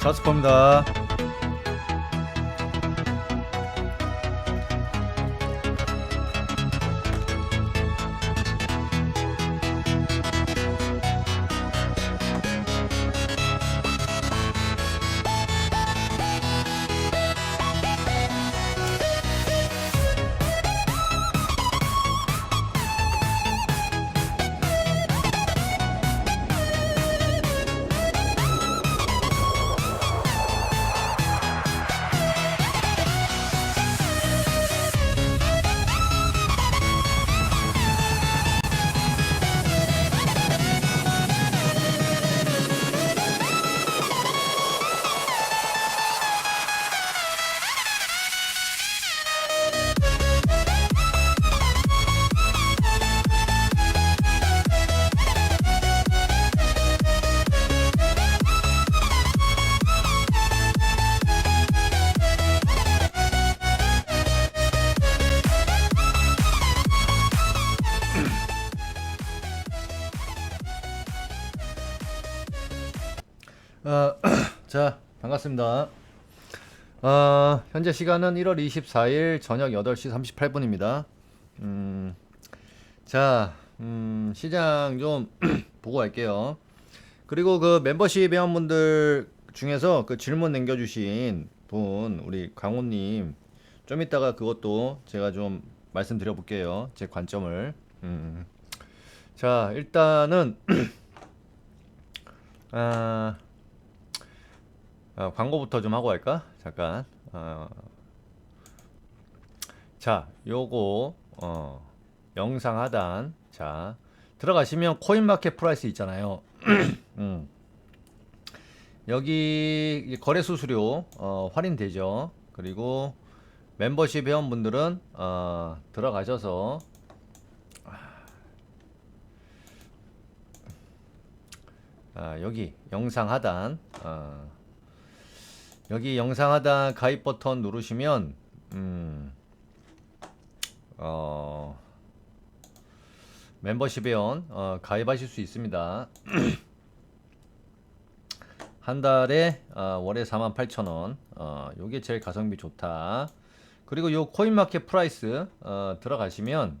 자스퍼입니다. 반갑습니다. 어, 현재 시간은 1월 24일 저녁 8시 38분입니다. 음, 자, 음, 시장 좀 보고 갈게요. 그리고 그 멤버십 회원분들 중에서 그 질문 남겨주신 분, 우리 강호님, 좀 이따가 그것도 제가 좀 말씀드려 볼게요. 제 관점을. 음. 자, 일단은, 아, 어, 광고부터 좀 하고 할까? 잠깐. 어, 자, 요거 어, 영상 하단. 자, 들어가시면 코인 마켓 프라이스 있잖아요. 음. 여기 이 거래 수수료 어, 할인되죠. 그리고 멤버십 회원분들은 어, 들어가셔서 아, 여기 영상 하단 어, 여기 영상 하단 가입 버튼 누르시면 음, 어, 멤버십 회원 어, 가입하실 수 있습니다. 한 달에 어, 월에 48,000원. 어, 요게 제일 가성비 좋다. 그리고 요 코인 마켓 프라이스 어, 들어가시면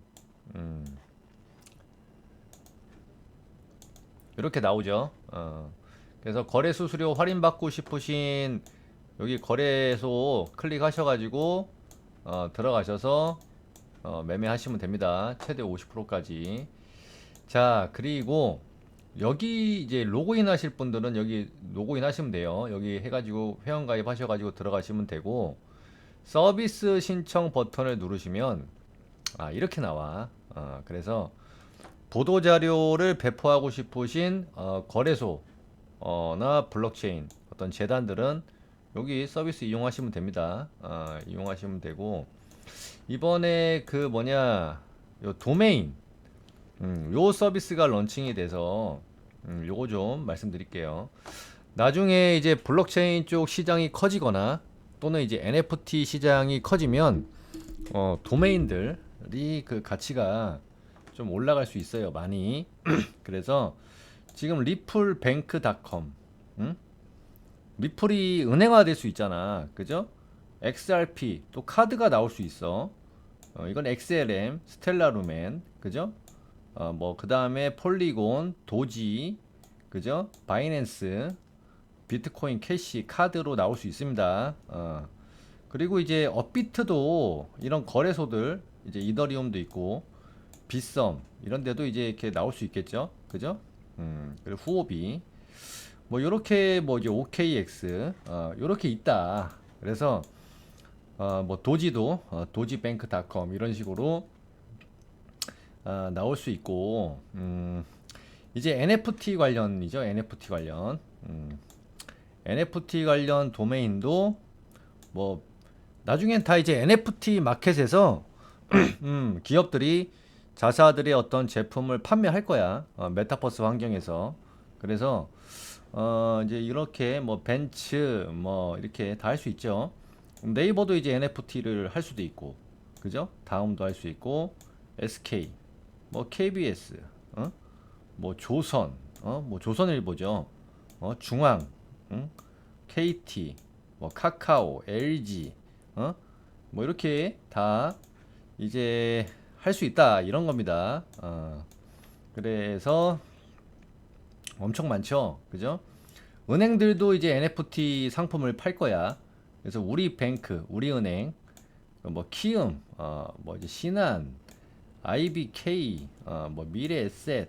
음, 이렇게 나오죠. 어, 그래서 거래 수수료 할인 받고 싶으신 여기 거래소 클릭하셔가지고 어, 들어가셔서 어, 매매하시면 됩니다. 최대 50%까지. 자, 그리고 여기 이제 로그인 하실 분들은 여기 로그인 하시면 돼요. 여기 해가지고 회원가입 하셔가지고 들어가시면 되고 서비스 신청 버튼을 누르시면 아, 이렇게 나와. 어, 그래서 보도 자료를 배포하고 싶으신 어, 거래소나 블록체인 어떤 재단들은 여기 서비스 이용하시면 됩니다. 어, 이용하시면 되고 이번에 그 뭐냐 요 도메인 음, 요 서비스가 런칭이 돼서 음, 요거 좀 말씀드릴게요. 나중에 이제 블록체인 쪽 시장이 커지거나 또는 이제 NFT 시장이 커지면 어, 도메인들이 그 가치가 좀 올라갈 수 있어요. 많이. 그래서 지금 리플뱅크닷컴 음? 리플이 은행화 될 수 있잖아. 그죠? XRP 또 카드가 나올 수 있어. 어, 이건 XLM, 스텔라루멘, 그죠? 어, 뭐 그 다음에 폴리곤, 도지, 그죠? 바이낸스, 비트코인 캐시 카드로 나올 수 있습니다. 어. 그리고 이제 업비트도 이런 거래소들 이제 이더리움도 있고 빗썸 이런 데도 이제 이렇게 나올 수 있겠죠. 그죠? 음, 그리고 후오비 뭐 요렇게 뭐 이제 OKX 어 요렇게 있다. 그래서 어 뭐 도지도 어 도지뱅크닷컴 이런 식으로 어 나올 수 있고 음 이제 NFT 관련이죠. NFT 관련. 음 NFT 관련 도메인도 뭐 나중엔 다 이제 NFT 마켓에서 음 기업들이 자사들의 어떤 제품을 판매할 거야. 어 메타버스 환경에서. 그래서 어 이제 이렇게 뭐 벤츠 뭐 이렇게 다 할 수 있죠. 네이버도 이제 NFT를 할 수도 있고, 그죠? 다음도 할 수 있고, SK, 뭐 KBS, 어? 뭐 조선, 어, 뭐 조선일보죠. 어, 중앙, 응? KT, 뭐 카카오, LG, 어, 뭐 이렇게 다 이제 할 수 있다 이런 겁니다. 어, 그래서 엄청 많죠, 그죠? 은행들도 이제 NFT 상품을 팔 거야. 그래서 우리 뱅크, 우리 은행, 뭐 키움, 어, 뭐 이제 신한, IBK, 어, 뭐 미래에셋,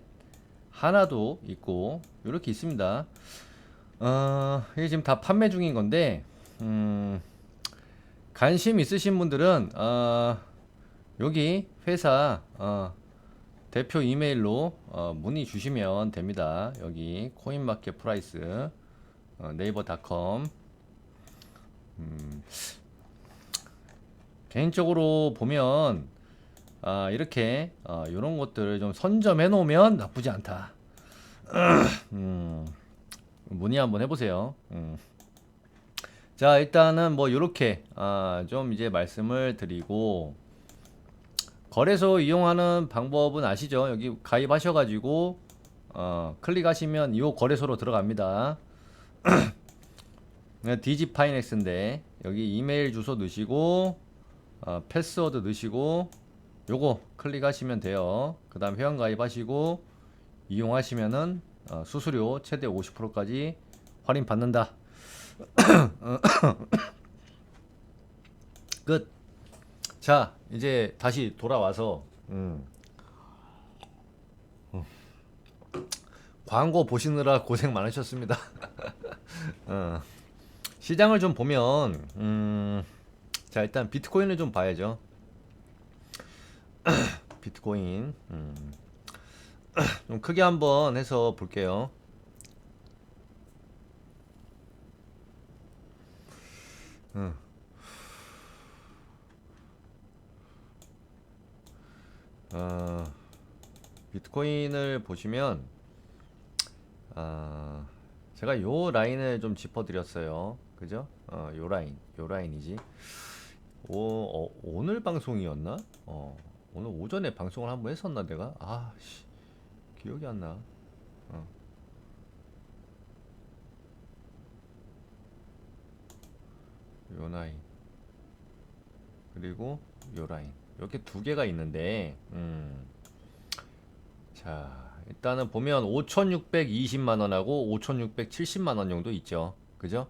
하나도 있고 이렇게 있습니다. 어, 이게 지금 다 판매 중인 건데, 음, 관심 있으신 분들은 어, 여기 회사 어, 대표 이메일로 어, 문의 주시면 됩니다. 여기 코인마켓 프라이스 어, 네이버닷컴 음, 개인적으로 보면 아, 이렇게 어, 이런 것들을 좀 선점해 놓으면 나쁘지 않다. 음, 문의 한번 해보세요. 음. 자, 일단은 뭐 이렇게 아, 좀 이제 말씀을 드리고 거래소 이용하는 방법은 아시죠? 여기 가입하셔가지고 어, 클릭하시면 이 거래소로 들어갑니다. 디지파이넥스인데 여기 이메일 주소 넣으시고 어, 패스워드 넣으시고 요거 클릭하시면 돼요. 그 다음 회원 가입하시고 이용하시면은 어, 수수료 최대 50%까지 할인 받는다. 끝. 자, 이제 다시 돌아와서 음. 음. 광고 보시느라 고생 많으셨습니다. 어. 시장을 좀 보면 음. 자, 일단 비트코인을 좀 봐야죠. 비트코인 음. 좀 크게 한번 해서 볼게요. 음. 어, 비트코인을 보시면 아, 제가 요 라인을 좀 짚어드렸어요. 그죠? 어, 요 라인, 요 라인이지. 오, 어, 오늘 방송이었나? 어, 오늘 오전에 방송을 한번 했었나 내가? 아, 씨, 기억이 안 나. 어. 요 라인 그리고 요 라인 이렇게 두 개가 있는데 음. 자 일단은 보면 5,620만원하고 5,670만원 정도 있죠. 그죠?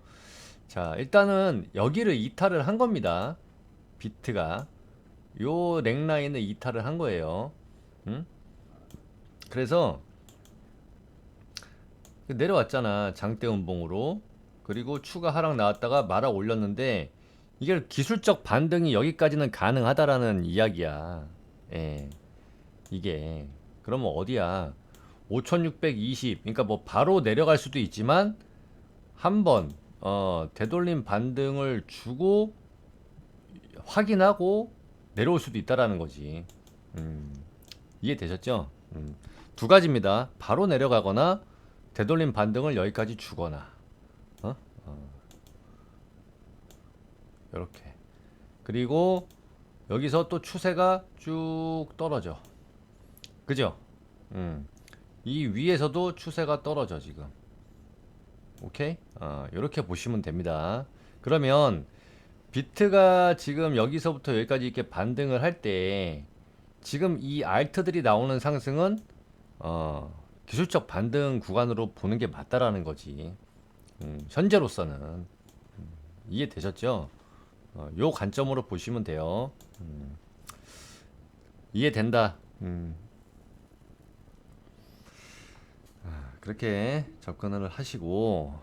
자 일단은 여기를 이탈을 한 겁니다. 비트가. 요 랭라인을 이탈을 한 거예요. 음? 그래서 내려왔잖아. 장대 운봉으로. 그리고 추가 하락 나왔다가 말아 올렸는데 이게 기술적 반등이 여기까지는 가능하다라는 이야기야. 예. 이게 그러면 어디야? 5620 그러니까 뭐 바로 내려갈 수도 있지만 한번 어, 되돌림 반등을 주고 확인하고 내려올 수도 있다라는 거지. 음, 이해되셨죠? 음, 두 가지입니다. 바로 내려가거나 되돌림 반등을 여기까지 주거나. 어? 어. 이렇게. 그리고 여기서 또 추세가 쭉 떨어져. 그죠? 음. 이 위에서도 추세가 떨어져 지금. 오케이? 어, 이렇게 보시면 됩니다. 그러면 비트가 지금 여기서부터 여기까지 이렇게 반등을 할 때 지금 이 알트들이 나오는 상승은 어, 기술적 반등 구간으로 보는 게 맞다라는 거지. 음, 현재로서는 음, 이해되셨죠? 어, 요 관점으로 보시면 돼요. 음, 이해된다. 음. 아, 그렇게 접근을 하시고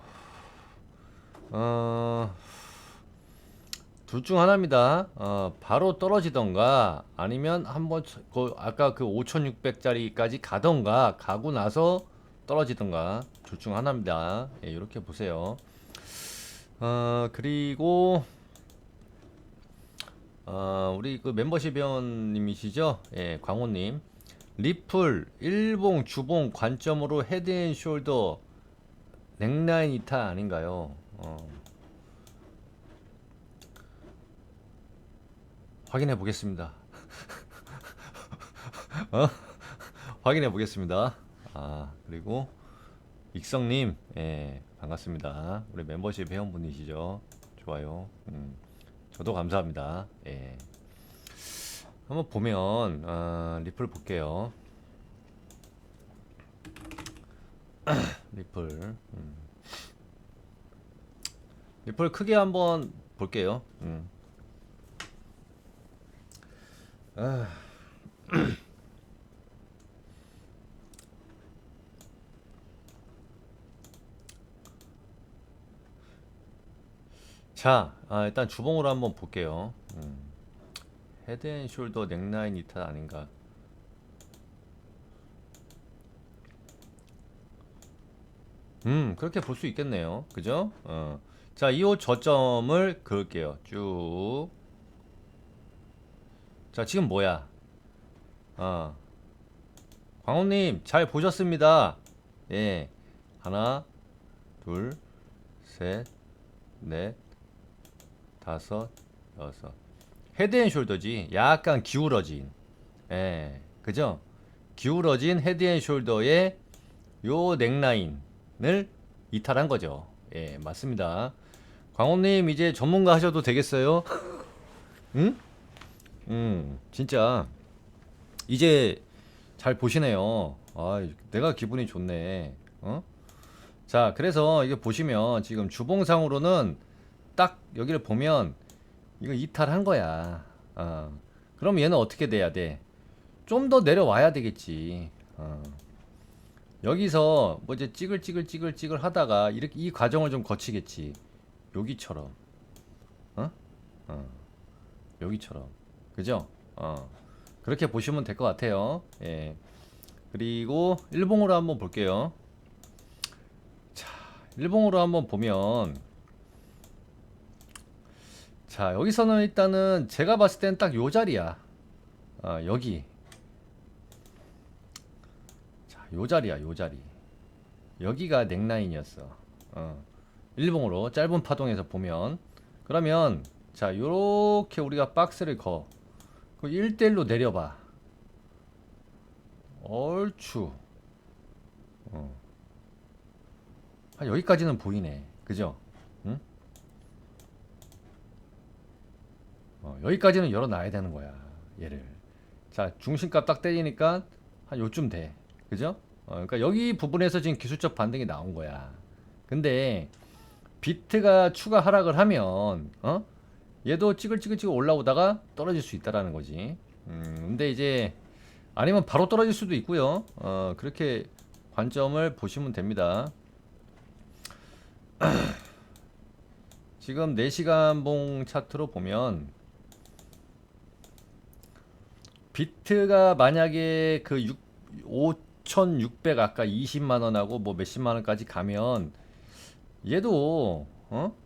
어, 둘 중 하나입니다. 어, 바로 떨어지던가 아니면 한번 그 아까 그 5,600짜리까지 가던가 가고 나서 떨어지던가 둘 중 하나입니다. 예, 이렇게 보세요. 어, 그리고 어, 우리 그 멤버십 회원님이시죠? 예, 광호님. 리플, 일봉, 주봉 관점으로 헤드앤숄더 넥라인 이탈 아닌가요? 어. 확인해 보겠습니다. 어? 확인해 보겠습니다. 아, 그리고 익성님, 예, 반갑습니다. 우리 멤버십 회원분이시죠? 좋아요. 음, 저도 감사합니다. 예. 한번 보면 아, 리플 볼게요. 리플. 음. 리플 크게 한번 볼게요. 음. 아. 자, 아, 일단 주봉으로 한번 볼게요. 음. 헤드앤숄더 넥라인 이탈 아닌가? 음, 그렇게 볼 수 있겠네요. 그죠? 어. 자, 이옷 저점을 그을게요. 쭉. 자, 지금 뭐야? 어. 광호님, 잘 보셨습니다. 예. 하나, 둘, 셋, 넷, 다섯, 여섯. 헤드앤숄더지. 약간 기울어진. 예. 그죠? 기울어진 헤드앤숄더의 요 넥라인을 이탈한 거죠. 예, 맞습니다. 광호님 이제 전문가 하셔도 되겠어요? 응? 음, 진짜 이제 잘 보시네요. 아, 내가 기분이 좋네. 어? 자, 그래서 이게 보시면 지금 주봉상으로는 딱 여기를 보면 이거 이탈한 거야. 어. 그럼 얘는 어떻게 돼야 돼? 좀 더 내려와야 되겠지. 어. 여기서 뭐 이제 찌글찌글찌글찌글 하다가 이렇게 이 과정을 좀 거치겠지. 여기처럼. 어? 어. 여기처럼. 그죠? 어. 그렇게 보시면 될 것 같아요. 예. 그리고 일봉으로 한번 볼게요. 자, 일봉으로 한번 보면 자, 여기서는 일단은 제가 봤을 땐 딱 요 자리야. 아, 여기. 자, 요 자리야, 요 자리. 여기가 넥라인이었어. 어. 일봉으로 짧은 파동에서 보면 그러면 자, 요렇게 우리가 박스를 거. 그 1대1로 내려봐. 얼추. 어. 한 여기까지는 보이네. 그죠? 응? 어, 여기까지는 열어놔야 되는 거야. 얘를. 자, 중심값 딱 때리니까 한 요쯤 돼. 그죠? 어, 그러니까 여기 부분에서 지금 기술적 반등이 나온 거야. 근데 비트가 추가 하락을 하면 어? 얘도 찌글찌글찌글 올라오다가 떨어질 수 있다라는 거지. 음, 근데 이제 아니면 바로 떨어질 수도 있고요. 어, 그렇게 관점을 보시면 됩니다. 지금 4시간 봉 차트로 보면 비트가 만약에 그 6, 5,600 아까 20만 원하고 뭐 몇십만 원까지 가면 얘도 어?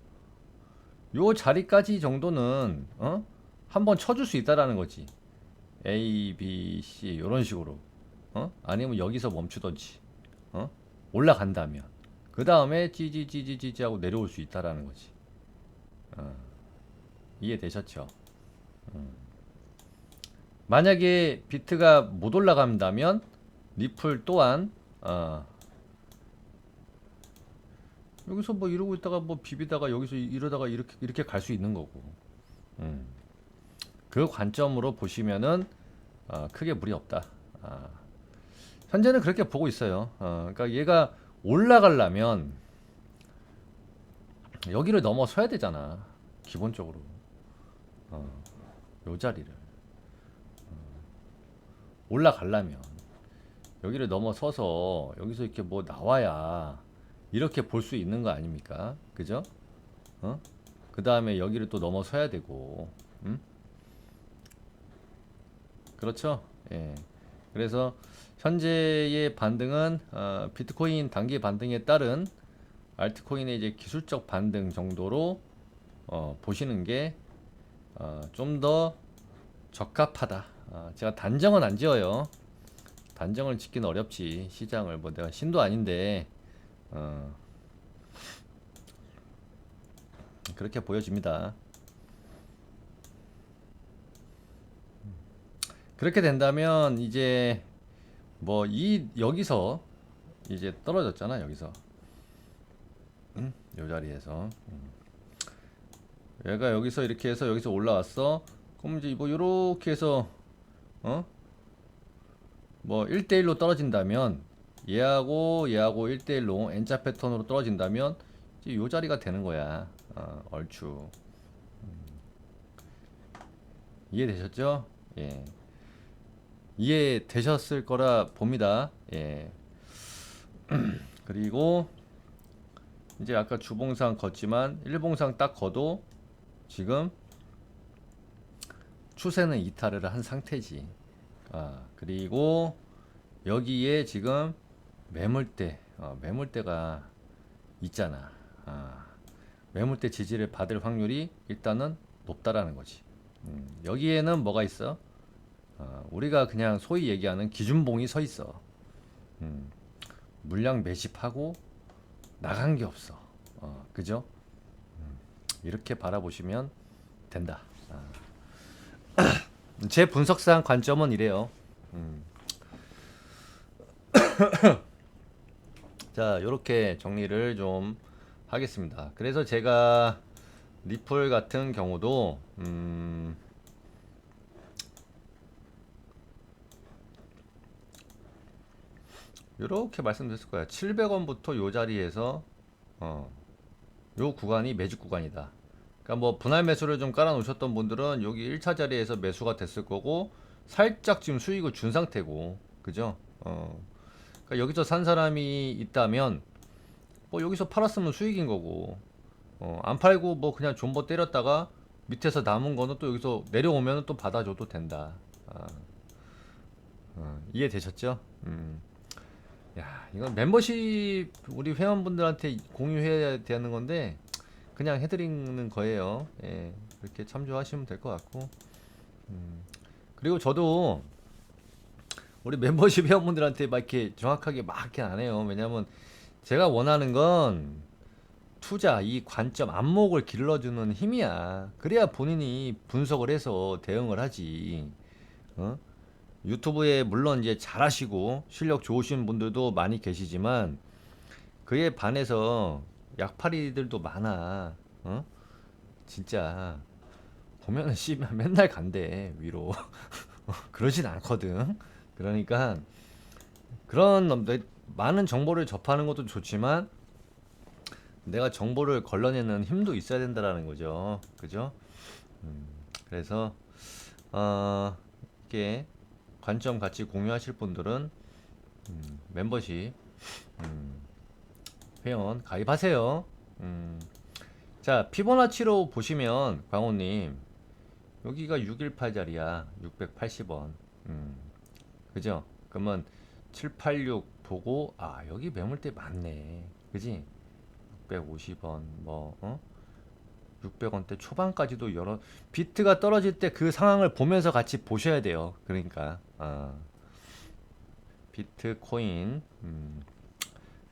요 자리까지 정도는 어? 한번 쳐줄 수 있다라는 거지. A, B, C 이런 식으로. 어? 아니면 여기서 멈추던지. 어? 올라간다면. 그 다음에 찌지찌지찌지 하고 내려올 수 있다라는 거지. 어. 이해되셨죠? 음. 만약에 비트가 못 올라간다면 리플 또한 어, 여기서 뭐 이러고 있다가 뭐 비비다가 여기서 이- 이러다가 이렇게 이렇게 갈 수 있는 거고. 음. 그 관점으로 보시면은 어, 크게 무리 없다. 아. 현재는 그렇게 보고 있어요. 어, 그러니까 얘가 올라가려면 여기를 넘어서야 되잖아. 기본적으로. 어, 요 자리를. 어, 올라가려면 여기를 넘어서서 여기서 이렇게 뭐 나와야 이렇게 볼 수 있는 거 아닙니까? 그죠? 어? 그 다음에 여기를 또 넘어서야 되고, 음? 그렇죠? 예. 그래서 현재의 반등은 어, 비트코인 단기 반등에 따른 알트코인의 이제 기술적 반등 정도로 어, 보시는 게 어, 좀더 적합하다. 아, 제가 단정은 안 지어요. 단정을 짓기는 어렵지. 시장을 뭐 내가 신도 아닌데 어, 그렇게 보여집니다. 그렇게 된다면 이제 뭐 이 여기서 이제 떨어졌잖아 여기서 응? 요 자리에서 음. 얘가 여기서 이렇게 해서 여기서 올라왔어 그럼 이제 뭐 요렇게 해서 어? 뭐 1대1로 떨어진다면 얘하고 얘하고 1대1로 N자 패턴으로 떨어진다면 이제 요 자리가 되는 거야 어, 얼추 음. 이해되셨죠? 예 이해되셨을 거라 봅니다 예 그리고 이제 아까 주봉상 걷지만 일봉상 딱 걷도 지금 추세는 이탈을 한 상태지. 아 그리고 여기에 지금 매물대 어, 매물대가 있잖아. 아, 매물대 지지를 받을 확률이 일단은 높다라는 거지. 음, 여기에는 뭐가 있어? 어, 우리가 그냥 소위 얘기하는 기준봉이 서 있어. 음, 물량 매집하고 나간 게 없어. 어, 그죠? 음, 이렇게 바라보시면 된다. 아. 제 분석상 관점은 이래요. 음. 자, 이렇게 정리를 좀 하겠습니다. 그래서 제가 리플 같은 경우도 음, 이렇게 말씀드렸을 거야. 700원부터 요 자리에서 어, 요 구간이 매직 구간이다. 그러니까 뭐 분할 매수를 좀 깔아 놓으셨던 분들은 여기 1차 자리에서 매수가 됐을 거고 살짝 지금 수익을 준 상태고 그죠? 어. 그러니까 여기서 산 사람이 있다면 뭐 여기서 팔았으면 수익인 거고 어, 안 팔고 뭐 그냥 존버 때렸다가 밑에서 남은 거는 또 여기서 내려오면 또 받아줘도 된다. 아. 어, 이해되셨죠? 음. 야, 이건 멤버십 우리 회원분들한테 공유해야 되는 건데 그냥 해드리는 거예요. 예, 그렇게 참조하시면 될 것 같고. 음, 그리고 저도 우리 멤버십 회원분들한테 막 이렇게 정확하게 막 이렇게 안 해요. 왜냐면 제가 원하는 건 투자 이 관점 안목을 길러주는 힘이야. 그래야 본인이 분석을 해서 대응을 하지. 어? 유튜브에 물론 이제 잘하시고 실력 좋으신 분들도 많이 계시지만 그에 반해서 약팔이들도 많아. 어? 진짜 보면은 씨발 맨날 간대 위로. 그러진 않거든. 그러니까 그런 놈들 많은 정보를 접하는 것도 좋지만 내가 정보를 걸러내는 힘도 있어야 된다라는 거죠. 그죠? 음, 그래서 어, 이게 관점 같이 공유하실 분들은 음, 멤버십 음, 회원 가입하세요. 음, 자 피보나치로 보시면 광호님 여기가 618 자리야 680원 음, 그죠? 그러면 786 보고 아 여기 매물대 많네 그지? 650원 뭐 어? 600원대 초반까지도 여러 비트가 떨어질 때 그 상황을 보면서 같이 보셔야 돼요. 그러니까 어, 비트코인 음,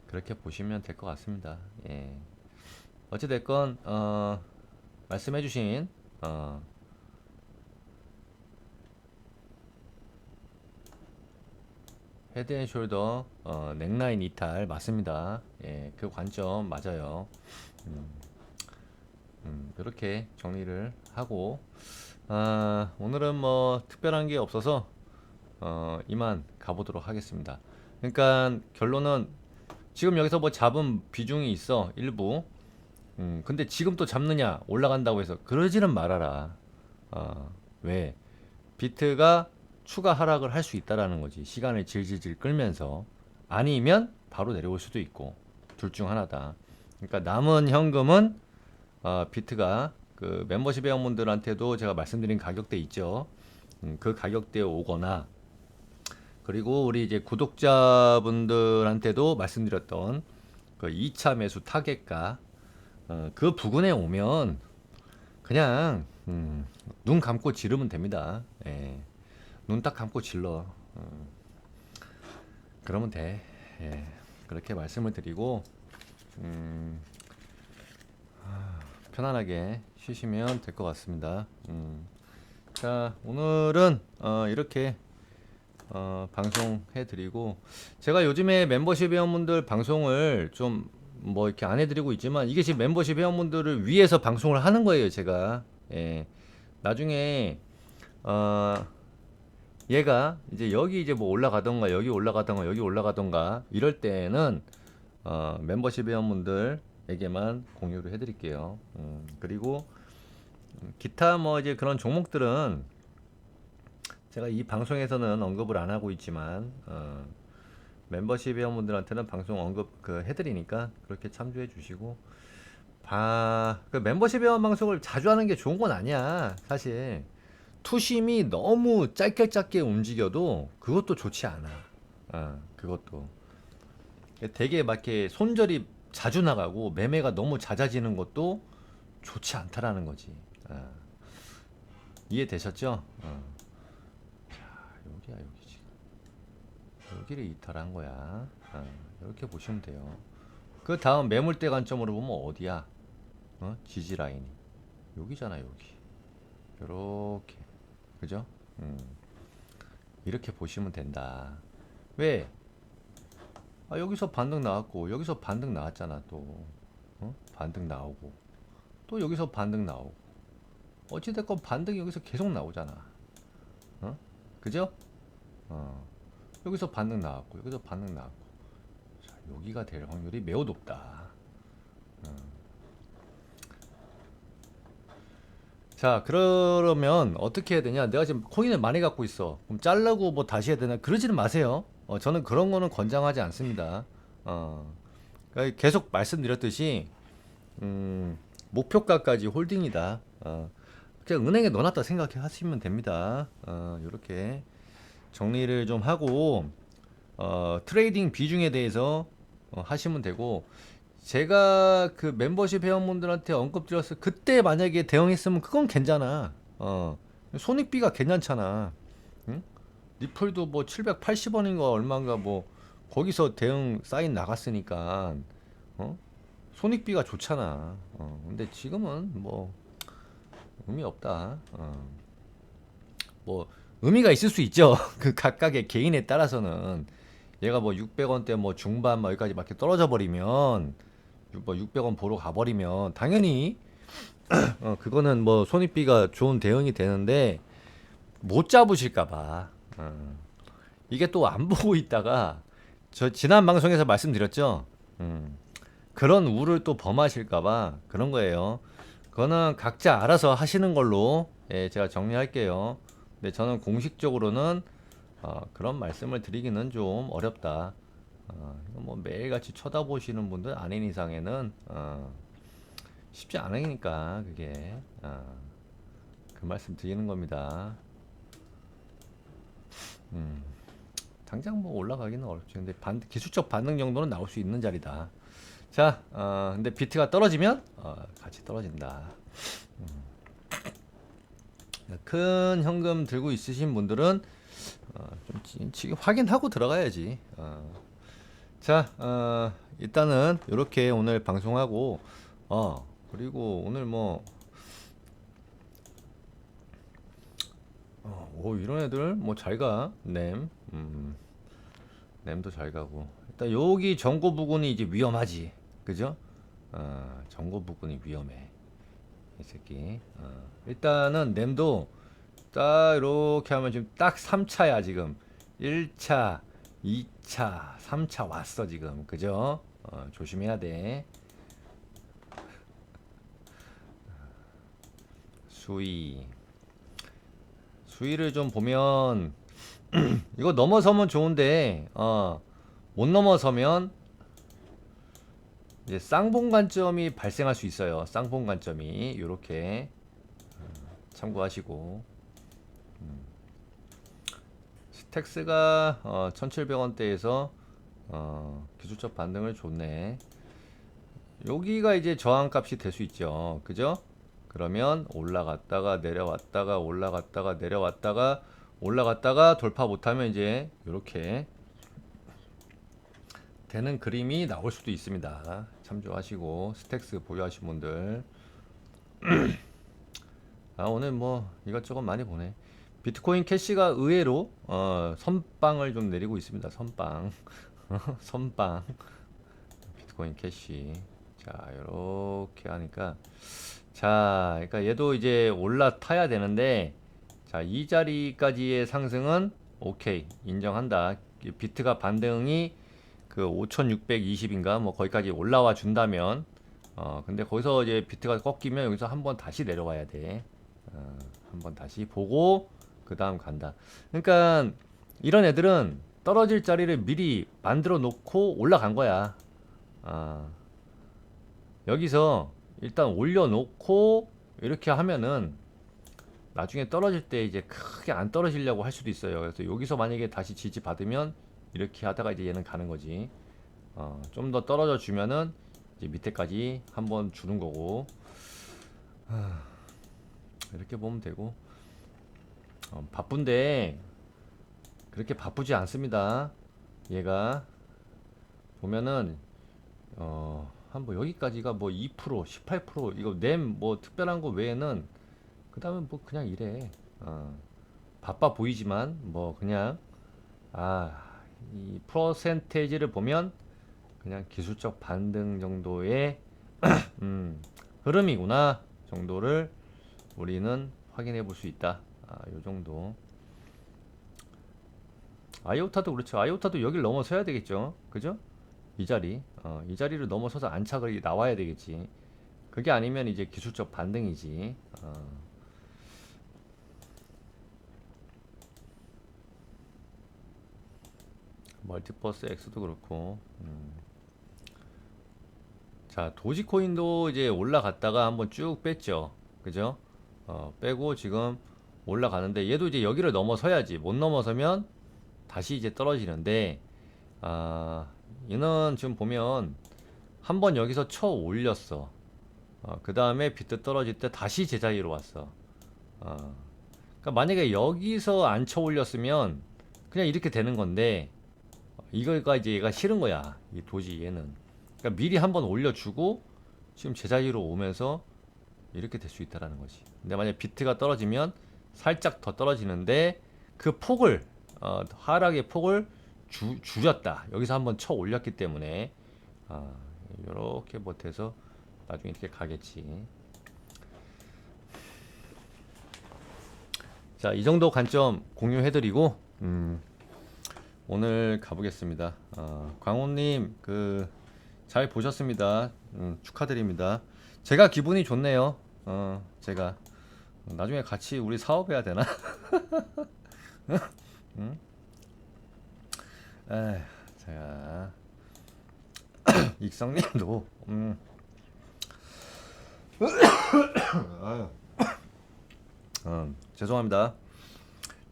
그렇게 보시면 될 것 같습니다. 예. 어찌됐건 어, 말씀해주신 어, 헤드앤숄더 어, 넥라인 이탈 맞습니다. 예, 그 관점 맞아요. 음. 음, 이렇게 정리를 하고 아, 오늘은 뭐 특별한 게 없어서 어, 이만 가보도록 하겠습니다. 그러니까 결론은 지금 여기서 뭐 잡은 비중이 있어 일부. 음, 근데 지금 또 잡느냐 올라간다고 해서 그러지는 말아라. 어, 왜 비트가 추가 하락을 할 수 있다라는 거지. 시간을 질질질 끌면서 아니면 바로 내려올 수도 있고 둘 중 하나다. 그러니까 남은 현금은 어, 비트가 그 멤버십 회원분들한테도 제가 말씀드린 가격대 있죠. 음, 그 가격대에 오거나 그리고 우리 이제 구독자분들한테도 말씀드렸던 그 2차 매수 타겟가 어, 그 부근에 오면 그냥 음, 눈 감고 지르면 됩니다. 예. 눈 딱 감고 질러. 음, 그러면 돼. 예. 그렇게 말씀을 드리고 음, 편안하게 쉬시면 될 것 같습니다. 음. 자, 오늘은 어, 이렇게 어, 방송해드리고 제가 요즘에 멤버십 회원분들 방송을 좀 뭐 이렇게 안 해드리고 있지만 이게 지금 멤버십 회원분들을 위해서 방송을 하는 거예요 제가. 예. 나중에 어 얘가 이제 여기 이제 뭐 올라가던가 여기 올라가던가 여기 올라가던가 이럴 때는 어 멤버십 회원분들에게만 공유를 해드릴게요. 음, 그리고 음, 기타 뭐 이제 그런 종목들은 제가 이 방송에서는 언급을 안 하고 있지만 어, 멤버십 회원분들한테는 방송 언급 그 해드리니까 그렇게 참조해 주시고 바, 그 멤버십 회원 방송을 자주 하는 게 좋은 건 아니야 사실 투심이 너무 짧게 짧게 움직여도 그것도 좋지 않아 어, 그것도 되게 막 이렇게 손절이 자주 나가고 매매가 너무 잦아지는 것도 좋지 않다라는 거지 어. 이해되셨죠? 어. 자, 여기야 여기 지금 여기를 이탈한 거야. 어, 이렇게 보시면 돼요. 그 다음 매물대 관점으로 보면 어디야? 어? 지지 라인이 여기잖아 여기. 요렇게 그죠? 음. 이렇게 보시면 된다. 왜? 아 여기서 반등 나왔고 여기서 반등 나왔잖아 또. 어? 반등 나오고 또 여기서 반등 나오고 어찌됐건 반등이 여기서 계속 나오잖아. 어? 그죠? 어. 여기서 반등 나왔고 여기서 반등 나왔고 자, 여기가 될 확률이 매우 높다. 어. 자 그러면 어떻게 해야 되냐? 내가 지금 코인을 많이 갖고 있어. 그럼 잘라고 뭐 다시 해야 되나? 그러지는 마세요. 어, 저는 그런 거는 권장하지 않습니다. 어. 그러니까 계속 말씀드렸듯이 음, 목표가까지 홀딩이다. 어. 그냥 은행에 넣어놨다 생각해 하시면 됩니다. 어, 이렇게 정리를 좀 하고 어, 트레이딩 비중에 대해서 어, 하시면 되고 제가 그 멤버십 회원분들한테 언급드렸을 그때 만약에 대응했으면 그건 괜찮아. 어, 손익비가 괜찮잖아. 응? 리플도 뭐 780원인가 얼마인가 뭐 거기서 대응 사인 나갔으니까 어? 손익비가 좋잖아. 어, 근데 지금은 뭐 의미 없다. 어. 뭐 의미가 있을 수 있죠. 그 각각의 개인에 따라서는 얘가 뭐 600원대 뭐 중반 뭐 여기까지 막 이렇게 떨어져 버리면 육- 뭐 600원 보러 가버리면 당연히 어, 그거는 뭐 손익비가 좋은 대응이 되는데 못 잡으실까봐 어. 이게 또 안 보고 있다가 저 지난 방송에서 말씀드렸죠. 음. 그런 우를 또 범하실까봐 그런 거예요. 그거는 각자 알아서 하시는 걸로 예, 제가 정리할게요. 근데 저는 공식적으로는 어, 그런 말씀을 드리기는 좀 어렵다. 어, 뭐 매일같이 쳐다보시는 분들 아닌 이상에는 어, 쉽지 않으니까 그게 어, 그 말씀 드리는 겁니다. 음, 당장 뭐 올라가기는 어렵지. 근데 반, 기술적 반등 정도는 나올 수 있는 자리다. 자, 어, 근데 비트가 떨어지면 어, 같이 떨어진다. 음. 큰 현금 들고 있으신 분들은 어, 좀 지- 확인하고 들어가야지. 어. 자, 어, 일단은 이렇게 오늘 방송하고 어 그리고 오늘 뭐 어, 오 이런 애들 뭐 잘 가. 냄. 음. 램도 잘 가고 일단 여기 전고 부근이 이제 위험하지 그죠? 어, 전고 부근이 위험해 이 새끼. 어, 일단은 램도 딱 이렇게 하면 지금 딱 3차야 지금. 1차 2차 3차 왔어 지금. 그죠? 어, 조심해야 돼. 수위. 수위를 좀 보면 이거 넘어서면 좋은데 어, 못 넘어서면 이제 쌍봉 관점이 발생할 수 있어요. 쌍봉 관점이 이렇게 참고하시고 음. 스택스가 어, 1,700원대에서 어, 기술적 반등을 줬네. 여기가 이제 저항값이 될 수 있죠. 그죠? 그러면 올라갔다가 내려왔다가 올라갔다가 내려왔다가 올라갔다가 돌파 못하면 이제 이렇게 되는 그림이 나올 수도 있습니다. 참조하시고 스택스 보유하신 분들 아 오늘 뭐 이것저것 많이 보네. 비트코인 캐시가 의외로 어, 선빵을 좀 내리고 있습니다. 선빵. 선빵. 비트코인 캐시. 자, 이렇게 하니까 자, 그러니까 얘도 이제 올라타야 되는데 자, 이 자리까지의 상승은 오케이. 인정한다. 비트가 반등이 그 5620인가 뭐 거기까지 올라와 준다면 어, 근데 거기서 이제 비트가 꺾이면 여기서 한번 다시 내려와야 돼. 어, 한번 다시 보고 그 다음 간다. 그러니까 이런 애들은 떨어질 자리를 미리 만들어 놓고 올라간 거야. 아, 여기서 일단 올려놓고 이렇게 하면은 나중에 떨어질 때 이제 크게 안 떨어지려고 할 수도 있어요. 그래서 여기서 만약에 다시 지지 받으면 이렇게 하다가 이제 얘는 가는 거지. 어, 좀 더 떨어져 주면은 이제 밑에까지 한번 주는 거고. 하, 이렇게 보면 되고. 어, 바쁜데 그렇게 바쁘지 않습니다. 얘가 보면은 어, 한 뭐 여기까지가 뭐 2%, 18% 이거 램 뭐 특별한 거 외에는 그 다음에 뭐 그냥 이래. 어, 바빠 보이지만 뭐 그냥 아, 이 퍼센테이지를 보면 그냥 기술적 반등 정도의 음, 흐름이구나 정도를 우리는 확인해 볼 수 있다. 아, 요 정도. 아이오타도 그렇죠. 아이오타도 여길 넘어서야 되겠죠. 그죠? 이 자리. 어, 이 자리를 넘어서서 안착을 나와야 되겠지. 그게 아니면 이제 기술적 반등이지. 어. 멀티버스 X도 그렇고. 음. 자, 도지코인도 이제 올라갔다가 한번 쭉 뺐죠. 그죠? 어, 빼고 지금 올라가는데 얘도 이제 여기를 넘어서야지. 못 넘어서면 다시 이제 떨어지는데 아, 얘는 지금 보면 한 번 여기서 쳐 올렸어. 어, 그 다음에 비트 떨어질 때 다시 제자리로 왔어. 어, 그러니까 만약에 여기서 안 쳐 올렸으면 그냥 이렇게 되는 건데 이거가 이제 얘가 싫은 거야. 이 도지 얘는. 그러니까 미리 한번 올려주고 지금 제자리로 오면서 이렇게 될 수 있다라는 거지. 근데 만약 비트가 떨어지면 살짝 더 떨어지는데 그 폭을 어, 하락의 폭을 주, 줄였다. 여기서 한번 쳐 올렸기 때문에 아, 이렇게 못해서 나중에 이렇게 가겠지. 자, 이 정도 관점 공유해드리고 음, 오늘 가보겠습니다. 어, 광호님 그 잘 보셨습니다. 음, 축하드립니다. 제가 기분이 좋네요. 어, 제가 나중에 같이 우리 사업해야 되나? 응? 에, 자, 익성님도 음. 음, 죄송합니다.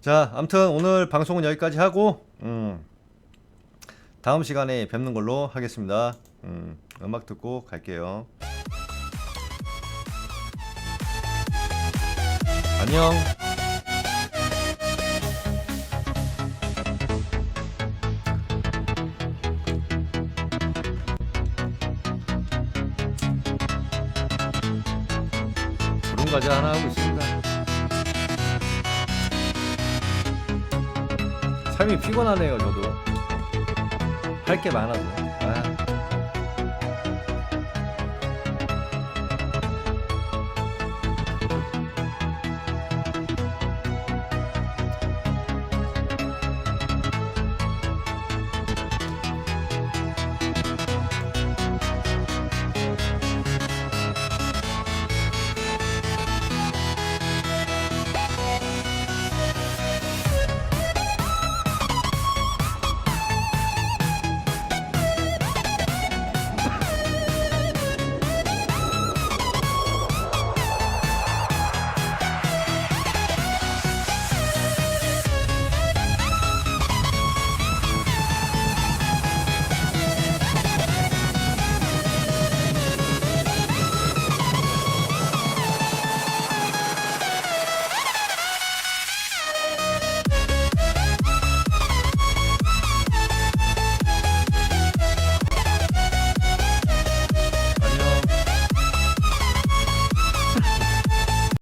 자, 아무튼 오늘 방송은 여기까지 하고 음, 다음 시간에 뵙는 걸로 하겠습니다. 음, 음악 듣고 갈게요. 안녕. 피곤하네요, 저도. 할 게 많아서. 아.